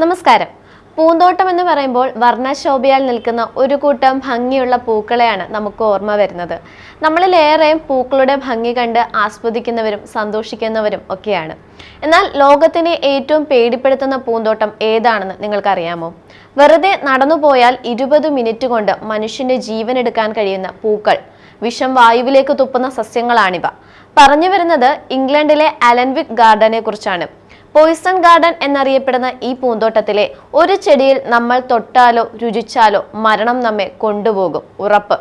നമസ്കാരം. പൂന്തോട്ടം എന്ന് പറയുമ്പോൾ വർണശോഭയാൽ നിൽക്കുന്ന ഒരു കൂട്ടം ഭംഗിയുള്ള പൂക്കളെയാണ് നമുക്ക് ഓർമ്മ വരുന്നത്. നമ്മളിലേറെയും പൂക്കളുടെ ഭംഗി കണ്ട് ആസ്വദിക്കുന്നവരും സന്തോഷിക്കുന്നവരും ഒക്കെയാണ്. എന്നാൽ ലോകത്തിനെ ഏറ്റവും പേടിപ്പെടുത്തുന്ന പൂന്തോട്ടം ഏതാണെന്ന് നിങ്ങൾക്കറിയാമോ? വെറുതെ നടന്നുപോയാൽ ഇരുപത് മിനിറ്റ് കൊണ്ട് മനുഷ്യന്റെ ജീവൻ എടുക്കാൻ കഴിയുന്ന പൂക്കൾ. വിഷം വായുവിലേക്ക് തുപ്പുന്ന സസ്യങ്ങളാണിവ. പറഞ്ഞു വരുന്നത് ഇംഗ്ലണ്ടിലെ അലൻവിക് ഗാർഡനെ കുറിച്ചാണ്. പോയിസൺ ഗാർഡൻ എന്നറിയപ്പെടുന്ന ഈ പൂന്തോട്ടത്തിലെ ഒരു ചെടിയിൽ നമ്മൾ തൊട്ടാലോ രുചിച്ചാലോ മരണം നമ്മെ കൊണ്ടുപോകും. ഉറപ്പ്.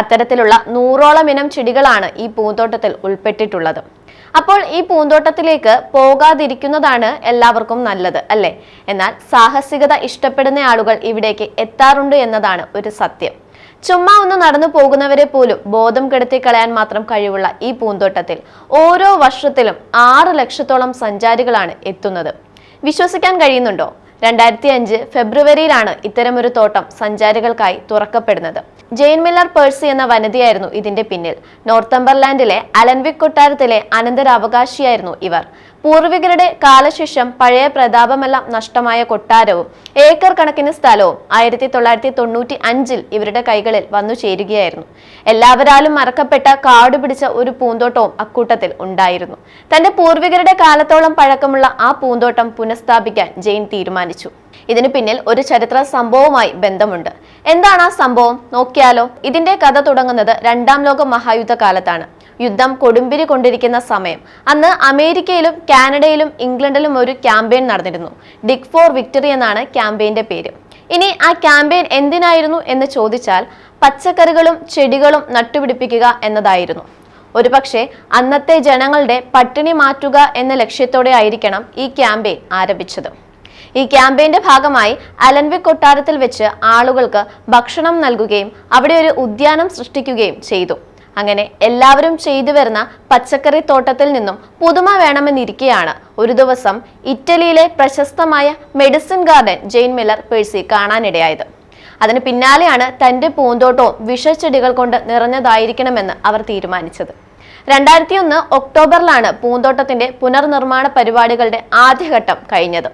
അത്തരത്തിലുള്ള നൂറോളം ഇനം ചെടികളാണ് ഈ പൂന്തോട്ടത്തിൽ ഉൾപ്പെട്ടിട്ടുള്ളത്. അപ്പോൾ ഈ പൂന്തോട്ടത്തിലേക്ക് പോകാതിരിക്കുന്നതാണ് എല്ലാവർക്കും നല്ലത് അല്ലേ? എന്നാൽ സാഹസികത ഇഷ്ടപ്പെടുന്ന ആളുകൾ ഇവിടേക്ക് എത്താറുണ്ട് എന്നതാണ് ഒരു സത്യം. ചുമ്മാ ഒന്ന് നടന്നു പോകുന്നവരെ പോലും ബോധം കെടുത്തി കളയാൻ മാത്രം കഴിവുള്ള ഈ പൂന്തോട്ടത്തിൽ ഓരോ വർഷത്തിലും ആറ് ലക്ഷത്തോളം സഞ്ചാരികളാണ് എത്തുന്നത്. വിശ്വസിക്കാൻ കഴിയുന്നുണ്ടോ? രണ്ടായിരത്തി അഞ്ച് ഫെബ്രുവരിയിലാണ് ഇത്തരമൊരു തോട്ടം സഞ്ചാരികൾക്കായി തുറക്കപ്പെടുന്നത്. ജെയിൻ മില്ലർ പേഴ്സി എന്ന വനിതയായിരുന്നു ഇതിന്റെ പിന്നിൽ. നോർത്തംബർലാൻഡിലെ അലൻവിക് കൊട്ടാരത്തിലെ അനന്തരാവകാശിയായിരുന്നു ഇവർ. പൂർവികരുടെ കാലശേഷം പഴയ പ്രതാപമെല്ലാം നഷ്ടമായ കൊട്ടാരവും ഏക്കർ കണക്കിന് സ്ഥലവും ആയിരത്തി തൊള്ളായിരത്തി തൊണ്ണൂറ്റി അഞ്ചിൽ ഇവരുടെ കൈകളിൽ വന്നു ചേരുകയായിരുന്നു. എല്ലാവരാലും മറക്കപ്പെട്ട കാട് പിടിച്ച ഒരു പൂന്തോട്ടവും അക്കൂട്ടത്തിൽ ഉണ്ടായിരുന്നു. തന്റെ പൂർവികരുടെ കാലത്തോളം പഴക്കമുള്ള ആ പൂന്തോട്ടം പുനഃസ്ഥാപിക്കാൻ ജെയിൻ തീരുമാനിച്ചു. ഇതിനു പിന്നിൽ ഒരു ചരിത്ര സംഭവവുമായി ബന്ധമുണ്ട്. എന്താണ് ആ സംഭവം? നോക്കിയാലോ ഇതിന്റെ കഥ തുടങ്ങുന്നത് രണ്ടാം ലോക മഹായുദ്ധ കാലത്താണ് യുദ്ധം കൊടുമ്പിരി കൊണ്ടിരിക്കുന്ന സമയം. അന്ന് അമേരിക്കയിലും കാനഡയിലും ഇംഗ്ലണ്ടിലും ഒരു ക്യാമ്പയിൻ നടന്നിരുന്നു. ഡിക് ഫോർ വിക്ടറി എന്നാണ് ക്യാമ്പയിന്റെ പേര്. ഇനി ആ ക്യാമ്പയിൻ എന്തിനായിരുന്നു എന്ന് ചോദിച്ചാൽ പച്ചക്കറികളും ചെടികളും നട്ടുപിടിപ്പിക്കുക എന്നതായിരുന്നു. ഒരുപക്ഷെ അന്നത്തെ ജനങ്ങളുടെ പട്ടിണി മാറ്റുക എന്ന ലക്ഷ്യത്തോടെ ആയിരിക്കണം ഈ ക്യാമ്പയിൻ ആരംഭിച്ചത്. ഈ ക്യാമ്പയിന്റെ ഭാഗമായി അലൻവിക് കൊട്ടാരത്തിൽ വെച്ച് ആളുകൾക്ക് ഭക്ഷണം നൽകുകയും അവിടെ ഒരു ഉദ്യാനം സൃഷ്ടിക്കുകയും ചെയ്തു. അങ്ങനെ എല്ലാവരും ചെയ്തു വരുന്ന പച്ചക്കറി തോട്ടത്തിൽ നിന്നും പുതുമ വേണമെന്നിരിക്കെയാണ്. ഒരു ദിവസം ഇറ്റലിയിലെ പ്രശസ്തമായ medicine garden Jane Miller Percy കാണാനിടയായത്. അതിന് പിന്നാലെയാണ് തന്റെ പൂന്തോട്ടവും വിഷച്ചെടികൾ കൊണ്ട് നിറഞ്ഞതായിരിക്കണമെന്ന് അവർ തീരുമാനിച്ചത്. രണ്ടായിരത്തി ഒന്ന് ഒക്ടോബറിലാണ് പൂന്തോട്ടത്തിന്റെ പുനർനിർമ്മാണ പരിപാടികളുടെ ആദ്യഘട്ടം കഴിഞ്ഞത്.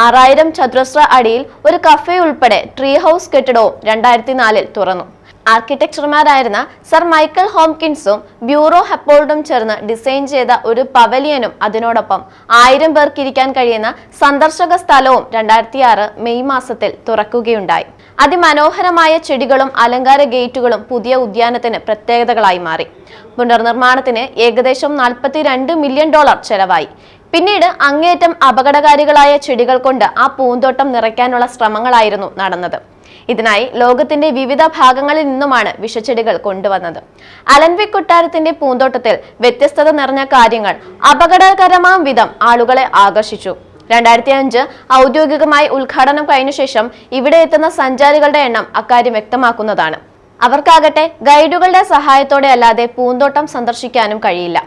ആറായിരം ചതുരശ്ര അടിയിൽ ഒരു കഫേ ഉൾപ്പെടെ ട്രീ ഹൗസ് കെട്ടിടവും രണ്ടായിരത്തി നാലിൽ തുറന്നു. ആർക്കിടെക്ചർമാരായിരുന്ന സർ മൈക്കൽ ഹോംകിൻസും ബ്യൂറോ ഹെപ്പോൾഡും ചേർന്ന് ഡിസൈൻ ചെയ്ത ഒരു പവലിയനും അതിനോടൊപ്പം ആയിരം പേർക്ക് ഇരിക്കാൻ കഴിയുന്ന സന്ദർശക സ്ഥലവും രണ്ടായിരത്തി ആറ് മെയ് മാസത്തിൽ തുറക്കുകയുണ്ടായി. അതിമനോഹരമായ ചെടികളും അലങ്കാര ഗേറ്റുകളും പുതിയ ഉദ്യാനത്തിന് പ്രത്യേകതകളായി മാറി. പുനർനിർമ്മാണത്തിന് ഏകദേശം നാൽപ്പത്തിരണ്ട് മില്യൺ ഡോളർ ചെലവായി. പിന്നീട് അങ്ങേയറ്റം അപകടകാരികളായ ചെടികൾ കൊണ്ട് ആ പൂന്തോട്ടം നിറയ്ക്കാനുള്ള ശ്രമങ്ങളായിരുന്നു നടന്നത്. ഇതിനായി ലോകത്തിന്റെ വിവിധ ഭാഗങ്ങളിൽ നിന്നുമാണ് വിഷച്ചെടികൾ കൊണ്ടുവന്നത്. അലൻവിക് കൊട്ടാരത്തിന്റെ പൂന്തോട്ടത്തിൽ വ്യത്യസ്തത നിറഞ്ഞ കാര്യങ്ങൾ അപകടകരമാം വിധം ആളുകളെ ആകർഷിച്ചു. രണ്ടായിരത്തി അഞ്ച് ഔദ്യോഗികമായി ഉദ്ഘാടനം കഴിഞ്ഞ ശേഷം ഇവിടെ എത്തുന്ന സഞ്ചാരികളുടെ എണ്ണം അക്കാര്യം വ്യക്തമാക്കുന്നതാണ്. അവർക്കാകട്ടെ ഗൈഡുകളുടെ സഹായത്തോടെ അല്ലാതെ പൂന്തോട്ടം സന്ദർശിക്കാനും കഴിയില്ല.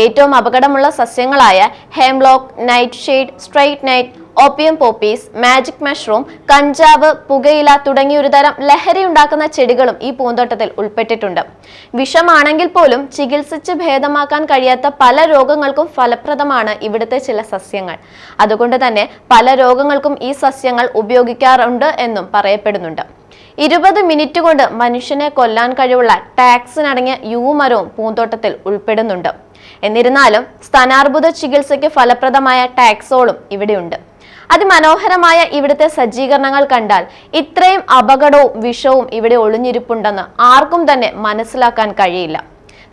ഏറ്റവും അപകടമുള്ള സസ്യങ്ങളായ ഹെംലോക്ക് നൈറ്റ് ഷെയ്ഡ് സ്ട്രൈറ്റ് നൈറ്റ് ഓപ്പിയം പോപ്പീസ് മാജിക് മഷ്റൂം കഞ്ചാവ് പുകയില തുടങ്ങിയ തരം ലഹരി ഉണ്ടാക്കുന്ന ചെടികളും ഈ പൂന്തോട്ടത്തിൽ ഉൾപ്പെട്ടിട്ടുണ്ട്. വിഷമാണെങ്കിൽ പോലും ചികിത്സിച്ച് ഭേദമാക്കാൻ കഴിയാത്ത പല രോഗങ്ങൾക്കും ഫലപ്രദമാണ് ഇവിടുത്തെ ചില സസ്യങ്ങൾ. അതുകൊണ്ട് തന്നെ പല രോഗങ്ങൾക്കും ഈ സസ്യങ്ങൾ ഉപയോഗിക്കാറുണ്ട് എന്നും പറയപ്പെടുന്നുണ്ട്. ഇരുപത് മിനിറ്റ് കൊണ്ട് മനുഷ്യനെ കൊല്ലാൻ കഴിവുള്ള ടാക്സിനടങ്ങിയ യുവമരവും പൂന്തോട്ടത്തിൽ ഉൾപ്പെടുന്നുണ്ട്. എന്നിരുന്നാലും സ്ഥാനാർബുദ ചികിത്സയ്ക്ക് ഫലപ്രദമായ ടാക്സോളും ഇവിടെയുണ്ട്. അതിമനോഹരമായ ഇവിടുത്തെ സജ്ജീകരണങ്ങൾ കണ്ടാൽ ഇത്രയും അപകടവും വിഷവും ഇവിടെ ഒളിഞ്ഞിരിപ്പുണ്ടെന്ന് ആർക്കും തന്നെ മനസ്സിലാക്കാൻ കഴിയില്ല.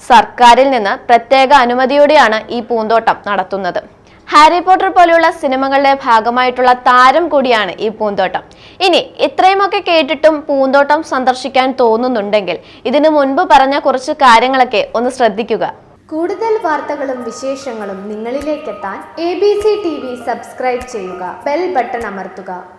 സർക്കാരിൽ നിന്ന് പ്രത്യേക അനുമതിയോടെയാണ് ഈ പൂന്തോട്ടം നടത്തുന്നത്. ഹാരി പോട്ടർ പോലെയുള്ള സിനിമകളുടെ ഭാഗമായിട്ടുള്ള താരം കൂടിയാണ് ഈ പൂന്തോട്ടം. ഇനി ഇത്രയുമൊക്കെ കേട്ടിട്ടും പൂന്തോട്ടം സന്ദർശിക്കാൻ തോന്നുന്നുണ്ടെങ്കിൽ ഇതിനു മുൻപ് പറഞ്ഞ കുറച്ച് കാര്യങ്ങളൊക്കെ ഒന്ന് ശ്രദ്ധിക്കുക. കൂടുതൽ വാർത്തകളും വിശേഷങ്ങളും നിങ്ങളിലേക്കെത്താൻ A B C T V subscribe ചെയ്യുക. ബെൽ ബട്ടൺ അമർത്തുക.